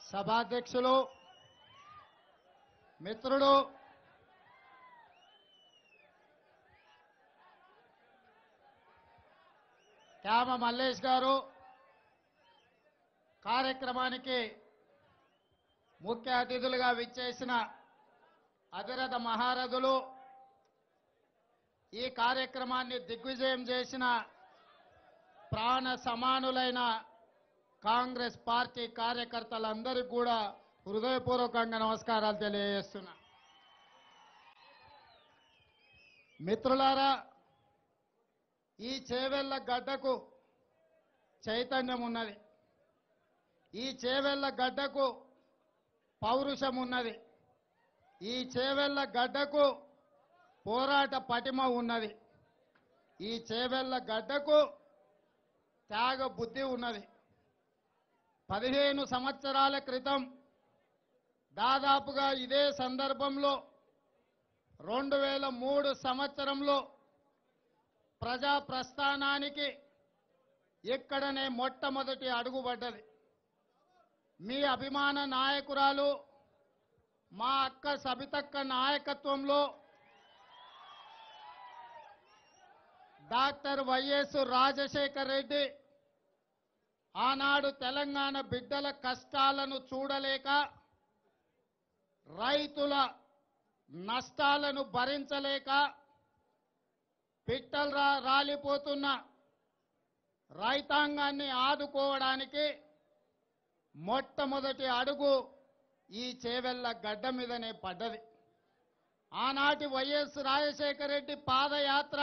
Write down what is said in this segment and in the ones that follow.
సభాధ్యక్షులు మిత్రుడు క్యామ మల్లేష్ గారు కార్యక్రమానికి ముఖ్య అతిథులుగా విచ్చేసిన అధిరథ మహారథులు ఈ కార్యక్రమాన్ని దిగ్విజయం చేసిన ప్రాణ సమానులైన కాంగ్రెస్ పార్టీ కార్యకర్తలందరికీ కూడా హృదయపూర్వకంగా నమస్కారాలు తెలియజేస్తున్నా. మిత్రులారా ఈ చేవెళ్ళ గడ్డకు చైతన్యం ఉన్నది. ఈ చేవెళ్ళ గడ్డకు పౌరుషం ఉన్నది. ఈ చేవెళ్ళ గడ్డకు పోరాట పటిమ ఉన్నది. ఈ చేవెళ్ళ గడ్డకు త్యాగ బుద్ధి ఉన్నది. పదిహేను సంవత్సరాల క్రితం దాదాపుగా ఇదే సందర్భంలో రెండు వేల మూడు సంవత్సరంలో ప్రజా ప్రస్థానానికి ఇక్కడనే మొట్టమొదటి అడుగుపడ్డది మీ అభిమాన నాయకురాలు మా అక్క సబితక్క నాయకత్వంలో డాక్టర్ వైఎస్ రాజశేఖర్ రెడ్డి ఆనాడు తెలంగాణ బిడ్డల కష్టాలను చూడలేక రైతుల నష్టాలను భరించలేక పిట్టలు రా రాలిపోతున్న రైతాంగాన్ని ఆదుకోవడానికి మొట్టమొదటి అడుగు ఈ చేవెళ్ళ గడ్డ మీదనే పడ్డది. ఆనాటి వైఎస్ రాజశేఖర రెడ్డి పాదయాత్ర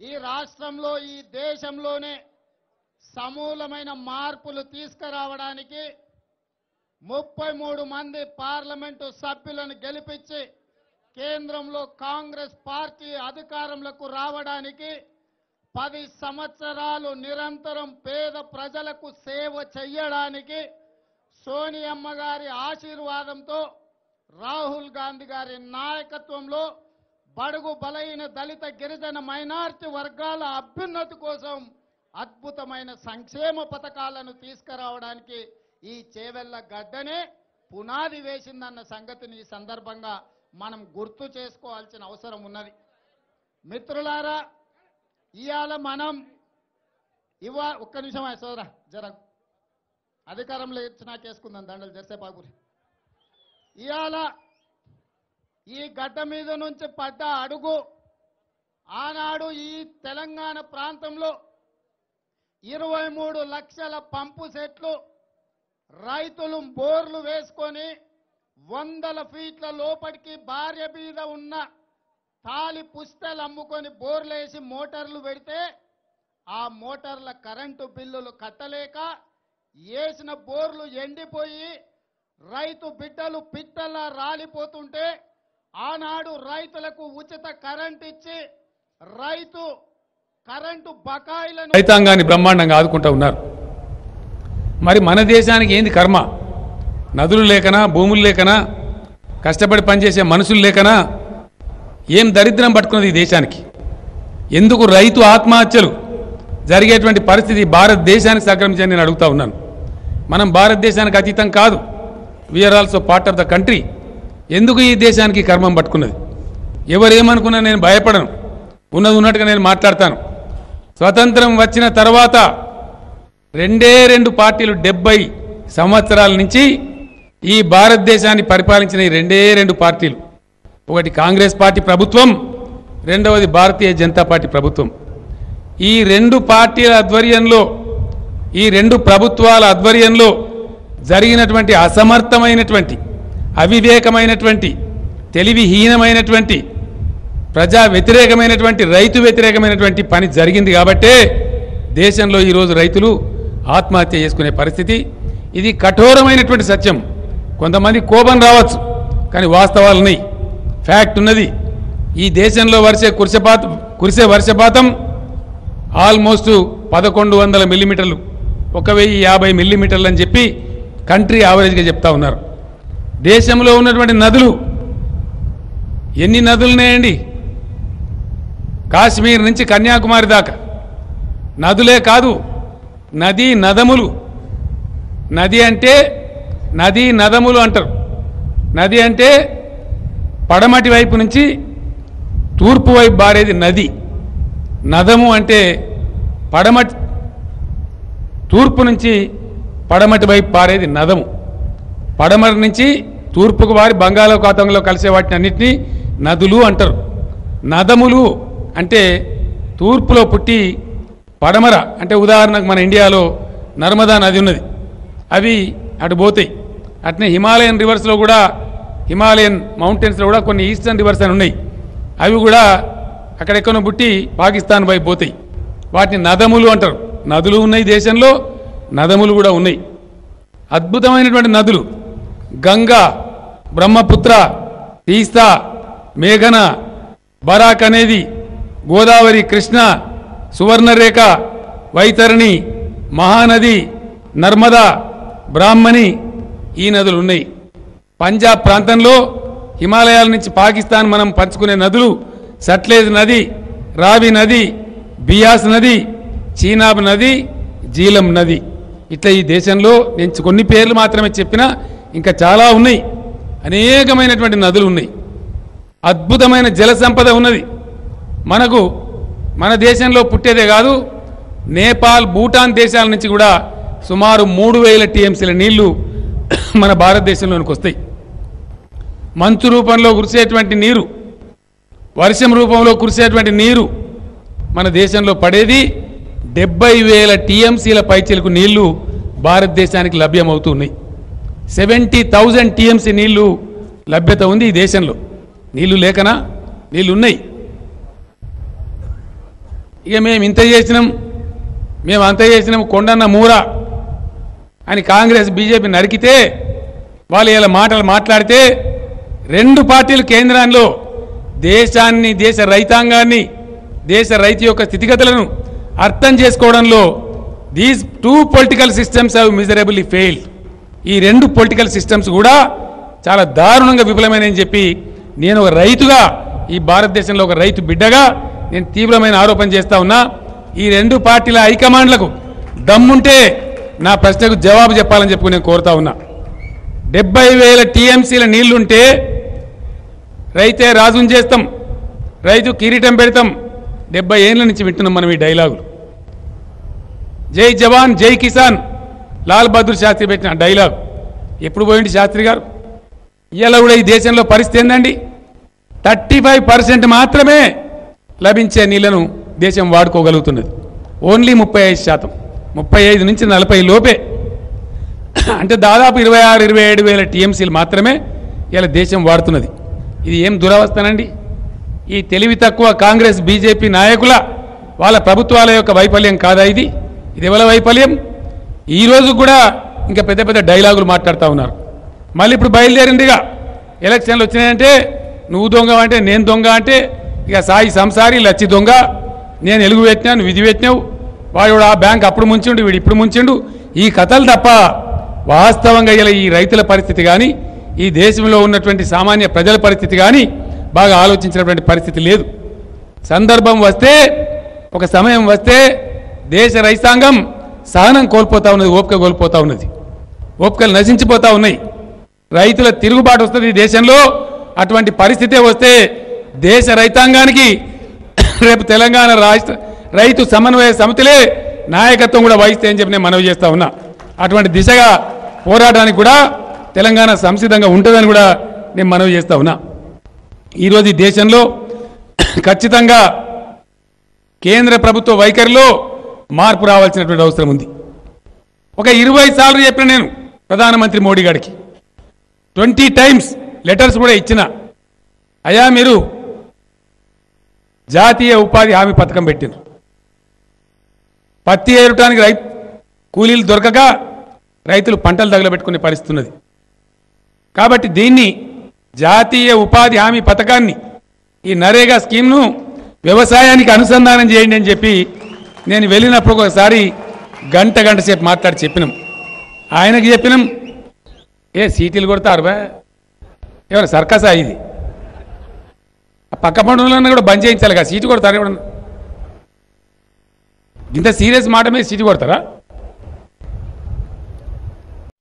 ఈ రాష్ట్రంలో ఈ దేశంలోనే సమూలమైన మార్పులు తీసుకురావడానికి ముప్పై మూడు మంది పార్లమెంటు సభ్యులను గెలిపించి కేంద్రంలో కాంగ్రెస్ పార్టీ అధికారంలోకి రావడానికి పది సంవత్సరాలు నిరంతరం పేద ప్రజలకు సేవ చెయ్యడానికి సోనియమ్మ గారి ఆశీర్వాదంతో రాహుల్ గాంధీ గారి నాయకత్వంలో బడుగు బలైన దళిత గిరిజన మైనార్టీ వర్గాల అభ్యున్నతి కోసం అద్భుతమైన సంక్షేమ పథకాలను తీసుకురావడానికి ఈ చేవెళ్ళ గడ్డనే పునాది వేసిందన్న సంగతిని ఈ సందర్భంగా మనం గుర్తు చేసుకోవాల్సిన అవసరం ఉన్నది. మిత్రులారా ఇవాళ మనం ఇవా ఒక్క నిమిషం సోదరా జర. అధికారంలో ఇచ్చినాక చేసుకుందాం దండలు జరసేపాగురి ఇవాళ ఈ గడ్డ మీద నుంచి పడ్డ అడుగు ఆనాడు ఈ తెలంగాణ ప్రాంతంలో ఇరవై మూడు లక్షల పంపు సెట్లు రైతులు బోర్లు వేసుకొని వందల ఫీట్ల లోపలికి భార్య మీద ఉన్న తాలి పుస్తలు అమ్ముకొని బోర్లేసి మోటార్లు పెడితే ఆ మోటార్ల కరెంటు బిల్లులు కట్టలేక వేసిన బోర్లు ఎండిపోయి రైతు బిడ్డలు పిట్టల్లా రాలిపోతుంటే ఆనాడు రైతులకు ఉచిత కరెంట్ ఇచ్చి రైతు కరెంటు బకాయిలను రైతాంగాన్ని బ్రహ్మాండంగా ఆదుకుంటూ ఉన్నారు. మరి మన దేశానికి ఏంది కర్మ? నదులు లేకనా భూములు లేకనా కష్టపడి పనిచేసే మనుషులు లేకనా? ఏం దరిద్రం పట్టుకున్నది ఈ దేశానికి? ఎందుకు రైతు ఆత్మహత్యలు జరిగేటువంటి పరిస్థితి భారతదేశానికి సంక్రమించని నేను అడుగుతా ఉన్నాను. మనం భారతదేశానికి అతీతం కాదు. We are also part of the country ఎందుకు ఈ దేశానికి కర్మం పట్టుకున్నది? ఎవరేమనుకున్నా నేను భయపడను. ఉన్నది ఉన్నట్టుగా నేను మాట్లాడతాను. స్వతంత్రం వచ్చిన తర్వాత రెండే రెండు పార్టీలు డెబ్బై సంవత్సరాల నుంచి ఈ భారతదేశాన్ని పరిపాలించిన ఈ రెండే రెండు పార్టీలు. ఒకటి కాంగ్రెస్ పార్టీ ప్రభుత్వం రెండవది భారతీయ జనతా పార్టీ ప్రభుత్వం. ఈ రెండు పార్టీల ఆధ్వర్యంలో ఈ రెండు ప్రభుత్వాల ఆధ్వర్యంలో జరిగినటువంటి అసమర్థమైనటువంటి అవివేకమైనటువంటి తెలివిహీనమైనటువంటి ప్రజా వ్యతిరేకమైనటువంటి రైతు వ్యతిరేకమైనటువంటి పని జరిగింది కాబట్టే దేశంలో ఈరోజు రైతులు ఆత్మహత్య చేసుకునే పరిస్థితి. ఇది కఠోరమైనటువంటి సత్యం. కొంతమంది కోపం రావచ్చు కానీ వాస్తవాలు ఫ్యాక్ట్ ఉన్నది. ఈ దేశంలో వర్షే కురిసపాత కురిసే వర్షపాతం ఆల్మోస్ట్ పదకొండు వందల మిల్లీమీటర్లు ఒక వెయ్యి యాభై మిల్లీమీటర్లు అని చెప్పి కంట్రీ యావరేజ్గా చెప్తా ఉన్నారు. దేశంలో ఉన్నటువంటి నదులు ఎన్ని నదులు ఉన్నాయండి? కాశ్మీర్ నుంచి కన్యాకుమారి దాకా. నదులే కాదు నదీ నదములు. నది అంటే నదీ నదములు అంటారు. నది అంటే పడమటి వైపు నుంచి తూర్పు వైపు బారేది నది. నదము అంటే పడమటి తూర్పు నుంచి పడమటి వైపు పారేది నదము. పడమటి నుంచి తూర్పుకు వారి బంగాళాఖాతంలో కలిసే వాటిని అన్నింటినీ నదులు అంటారు. నదములు అంటే తూర్పులో పుట్టి పడమర అంటే ఉదాహరణకు మన ఇండియాలో నర్మదా నది ఉన్నది. అవి అటు పోతాయి. అట్నే హిమాలయన్ రివర్స్లో కూడా హిమాలయన్ మౌంటైన్స్లో కూడా కొన్ని ఈస్టర్న్ రివర్స్ అని ఉన్నాయి. అవి కూడా అక్కడెక్కడో పుట్టి పాకిస్తాన్ వైపు పోతాయి. వాటిని నదములు అంటారు. నదులు ఉన్నాయి దేశంలో నదములు కూడా ఉన్నాయి. అద్భుతమైనటువంటి నదులు. గంగా బ్రహ్మపుత్ర తీస్తా మేఘన బరాక్ అనేది గోదావరి కృష్ణ సువర్ణరేఖ వైతరణి మహానది నర్మదా బ్రాహ్మణి ఈ నదులు ఉన్నాయి. పంజాబ్ ప్రాంతంలో హిమాలయాల నుంచి పాకిస్తాన్ మనం పంచుకునే నదులు సట్లేజ్ నది రావి నది బియాస్ నది చీనాబ్ నది జీలం నది. ఇట్లా ఈ దేశంలో నేను కొన్ని పేర్లు మాత్రమే చెప్పినా ఇంకా చాలా ఉన్నాయి. అనేకమైనటువంటి నదులు ఉన్నాయి. అద్భుతమైన జల సంపద ఉన్నది. మనకు మన దేశంలో పుట్టేదే కాదు నేపాల్ భూటాన్ దేశాల నుంచి కూడా సుమారు మూడు వేల టీఎంసీల నీళ్ళు మన భారతదేశంలోనికి వస్తాయి. మంచు రూపంలో కురిసేటువంటి నీరు వర్షం రూపంలో కురిసేటువంటి నీరు మన దేశంలో పడేది డెబ్బై వేల టీఎంసీల పైచీలకు నీళ్ళు భారతదేశానికి లభ్యమవుతున్నాయి సెవెంటీ థౌజండ్ టీఎంసీ నీళ్ళు లభ్యత ఉంది ఈ దేశంలో. నీళ్ళు లేకనా? నీళ్ళు ఉన్నాయి. ఇక మేము ఇంత చేసినాం మేము అంత చేసినాం కొండన్న మూర అని కాంగ్రెస్ బీజేపీ నరికితే వాళ్ళు ఇలా మాటలు మాట్లాడితే రెండు పార్టీలు కేంద్రంలో దేశాన్ని దేశ రైతాంగాన్ని దేశ రైతు యొక్క స్థితిగతులను అర్థం చేసుకోవడంలో these two political systems have miserably failed ఈ రెండు పొలిటికల్ సిస్టమ్స్ కూడా చాలా దారుణంగా విఫలమైనని చెప్పి నేను ఒక రైతుగా ఈ భారతదేశంలో ఒక రైతు బిడ్డగా నేను తీవ్రమైన ఆరోపణ చేస్తా ఉన్నా. ఈ రెండు పార్టీల హైకమాండ్లకు దమ్ముంటే నా ప్రశ్నకు జవాబు చెప్పాలని చెప్పి నేను కోరుతా ఉన్నా. డెబ్బై వేల టీఎంసీల నీళ్ళుంటే రైతే రాజుని చేస్తాం రైతు కిరీటం పెడతాం. డెబ్బై ఏళ్ళ నుంచి వింటున్నాం మనం ఈ డైలాగులు. జై జవాన్ జై కిసాన్ లాల్ బహదూర్ శాస్త్రి పెట్టిన డైలాగ్. ఎప్పుడు పోయింది శాస్త్రి గారు? ఇవాళ కూడా ఈ దేశంలో పరిస్థితి ఏందండి? థర్టీ ఫైవ్ పర్సెంట్ మాత్రమే లభించే నీళ్ళను దేశం వాడుకోగలుగుతున్నది. ఓన్లీ ముప్పై ఐదు శాతం. ముప్పై ఐదు నుంచి నలభై లోపే. అంటే దాదాపు ఇరవై ఆరు ఇరవై ఏడు వేల టీఎంసీలు మాత్రమే ఇలా దేశం వాడుతున్నది. ఇది ఏం దురవస్థనండి? ఈ తెలివి తక్కువ కాంగ్రెస్ బీజేపీ నాయకుల వాళ్ళ ప్రభుత్వాల యొక్క వైఫల్యం కాదా ఇది? ఇది ఎవరి వైఫల్యం? ఈ కూడా ఇంకా పెద్ద పెద్ద డైలాగులు మాట్లాడుతూ ఉన్నారు. మళ్ళీ ఇప్పుడు బయలుదేరిందిగా ఎలక్షన్లు వచ్చినాయంటే నువ్వు దొంగ అంటే నేను దొంగ అంటే ఇక సాయి సంసారి లచ్చి దొంగ నేను ఎలుగు పెట్టినా నువ్వు పెట్టినావు వాడు ఆ బ్యాంక్ అప్పుడు ముంచిండు వీడు ఇప్పుడు ముంచిండు ఈ కథలు తప్ప వాస్తవంగా ఇలా ఈ రైతుల పరిస్థితి కానీ ఈ దేశంలో ఉన్నటువంటి సామాన్య ప్రజల పరిస్థితి కానీ బాగా ఆలోచించినటువంటి పరిస్థితి లేదు. సందర్భం వస్తే ఒక సమయం వస్తే దేశ రైతాంగం సహనం కోల్పోతా ఉన్నది ఓపిక కోల్పోతా ఉన్నది. ఓపికలు నశించిపోతా ఉన్నాయి. రైతుల తిరుగుబాటు వస్తుంది ఈ దేశంలో. అటువంటి పరిస్థితే వస్తే దేశ రైతాంగానికి రేపు తెలంగాణ రాష్ట్ర రైతు సమన్వయ సమితిలే నాయకత్వం కూడా వహిస్తే అని చెప్పి నేను మనవి చేస్తా ఉన్నా. అటువంటి దిశగా పోరాటానికి కూడా తెలంగాణ సంసిద్ధంగా ఉంటుందని కూడా నేను మనవి చేస్తా ఉన్నా. ఈరోజు ఈ దేశంలో ఖచ్చితంగా కేంద్ర ప్రభుత్వ వైఖరిలో మార్పు రావాల్సినటువంటి అవసరం ఉంది. ఒక ఇరవై సార్లు చెప్పిన నేను ప్రధానమంత్రి మోడీ గారికి. ట్వంటీ టైమ్స్ లెటర్స్ కూడా ఇచ్చిన అయా మీరు జాతీయ ఉపాధి హామీ పథకం పెట్టారు పత్తి ఏరటానికి రైతు కూలీలు దొరకక రైతులు పంటలు తగలబెట్టుకునే పరిస్థితి ఉన్నది. కాబట్టి దీన్ని జాతీయ ఉపాధి హామీ పథకాన్ని ఈ నరేగా స్కీమ్ను వ్యవసాయానికి అనుసంధానం చేయండి అని చెప్పి నేను వెళ్ళినప్పుడు ఒకసారి గంట గంట సేపు మాట్లాడి చెప్పినాం. ఆయనకి చెప్పినాం ఏ సీటీలు కొడతారు బా? ఏమైనా సర్కసా ఇది? ఆ పక్క పండుగలన్నా కూడా బంద్ చేయించాలి కదా సీటు కొడతారు ఎవడన్నా ఇంత సీరియస్ మాట మీద సీటు కొడతారా?